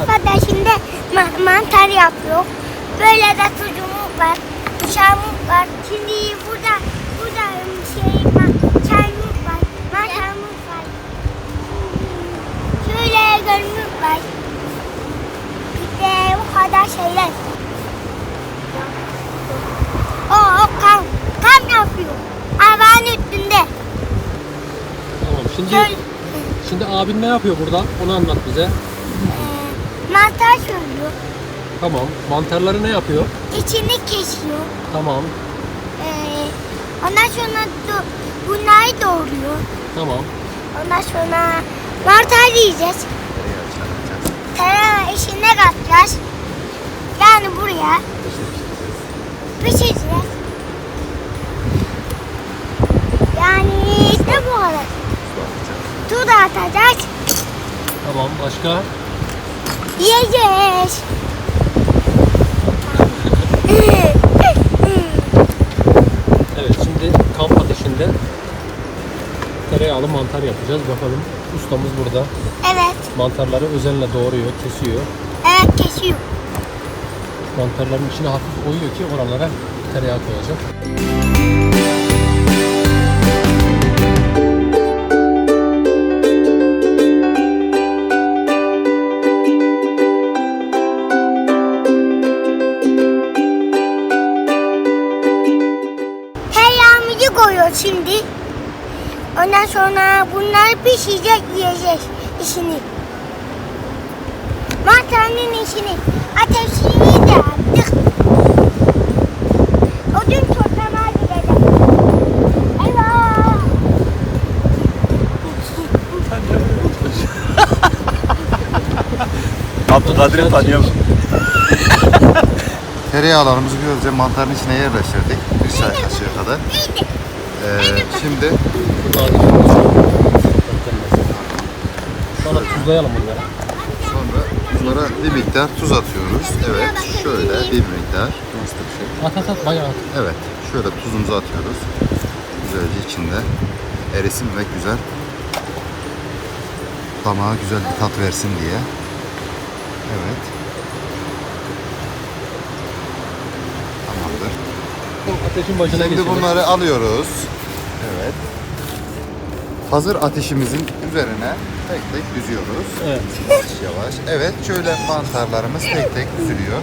Sofrada şimdi ma- mantar yapıyor. Böyle de sucumuz var. Dışarımız var. Şimdi burada burada şey var. Çayımız var. Mantarımız var. Şöyle gölümüz var. Bir de bu kadar şeyler. O, o kan. Kan yapıyor. Arabanın üstünde. Tamam şimdi Göl. şimdi abin ne yapıyor burada? Onu anlat bize mantar söylüyor. Tamam. Mantarları ne yapıyor? İçini kesiyor. Tamam. Ee, ondan sonra do- bunları doğruyor. Tamam. Ondan sonra mantar yiyeceğiz. Tereyağı işine katacağız. Yani buraya pişireceğiz. Yani işte bu kadar. Tuz atacağız. Tamam. Başka? Yiyeceğiz. Evet şimdi kamp ateşinde tereyağlı mantar yapacağız. Bakalım ustamız burada. evet. Mantarları özenle doğruyor, kesiyor. Evet kesiyor. Mantarların içine hafif oyuyor ki oralara tereyağı koyacak. Tereyağımızı koyuyor şimdi. Ondan sonra bunları pişecek yiyeceğiz işini. Mantarının işini. Ateşini de yaptık. Odun toplamaya gideceğiz. Eyvah! Abdülkadir'i tanıyorum. Tereyağlarımızı güzelce mantarın içine yerleştirdik. Bir çay kaşığı kadar. Şimdi Sonra tuzlayalım bunları. sonra bunlara bir miktar tuz atıyoruz. Evet, şöyle bir miktar. At at at bayağı at. Evet, şöyle tuzumuzu atıyoruz. Güzelce içinde erisin ve güzel damağa güzel bir tat versin diye. Evet. Tamamdır. Ateşin başına Şimdi bunları alıyoruz. Evet. Hazır ateşimizin üzerine tek tek düzüyoruz. Evet. Yavaş yavaş. Evet şöyle mantarlarımız tek tek düzülüyor.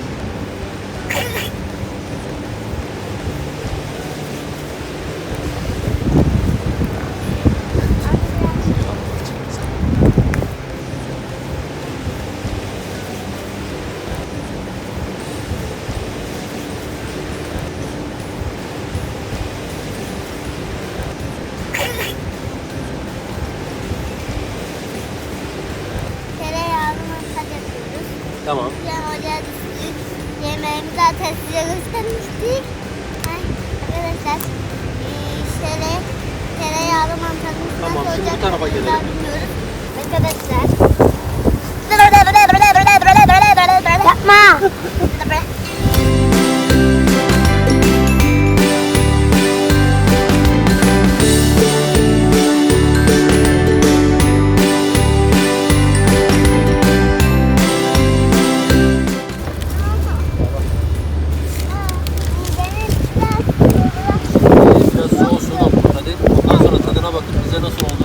Tamam. Güzel ocağa düştük. Yemeğimizi zaten size göstermiştik. Arkadaşlar eee, şöyle tereyağlı mantarımız Tamam, nasıl şimdi bu olacak tarafa gelelim. Arkadaşlar. Yapma.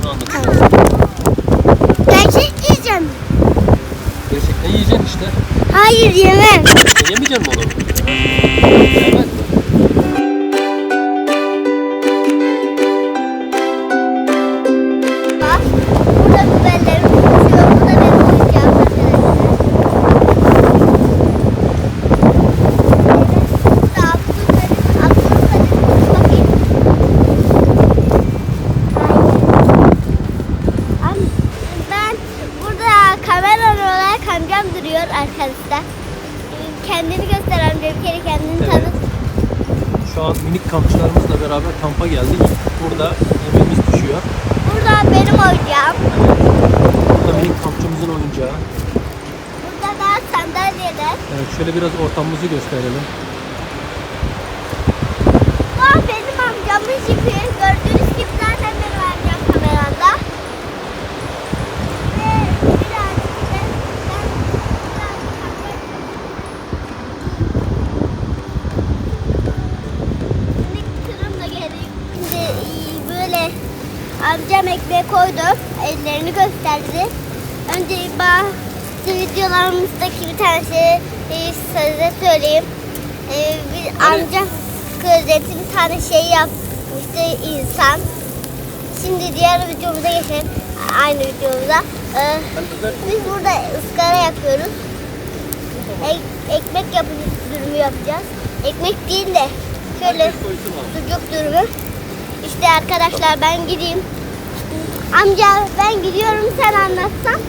Bize nasıl olduğunu anlat. Gerçek yiyeceğim. Gerçekten yiyeceksin işte. Hayır yemem. Sen yemeyecek misin onu? Evet. Arkadaşlar. Kendini göster amca bir kere kendini Evet. tanıt. Şu an minik kampçılarımızla beraber kampa geldik. Burada yemeğimiz pişiyor. Burada benim oyuncağım. Burada minik kampçımızın oyuncağı. Burada da sandalyeler. Evet şöyle biraz ortamımızı gösterelim. Bu benim amcamın jipi. Gördüğünüz gibi zaten benim amcam kameranda. Ve birazcık da ben birazcık amcam ekmeği koydu. Ellerini gösterdi. Önce bazı videolarımızdaki bir tanesi e, size söyleyeyim. E, bir amcam bir tane şey yapmıştı insan. Şimdi diğer videomuza geçelim. Aynı videomuza. E, biz burada ızgara yapıyoruz. Ek- ekmek yapacağız, dürümü yapacağız. Ekmek değil de şöyle sucuk dürümü. İşte arkadaşlar ben gideyim. Amca ben gidiyorum sen anlatsan.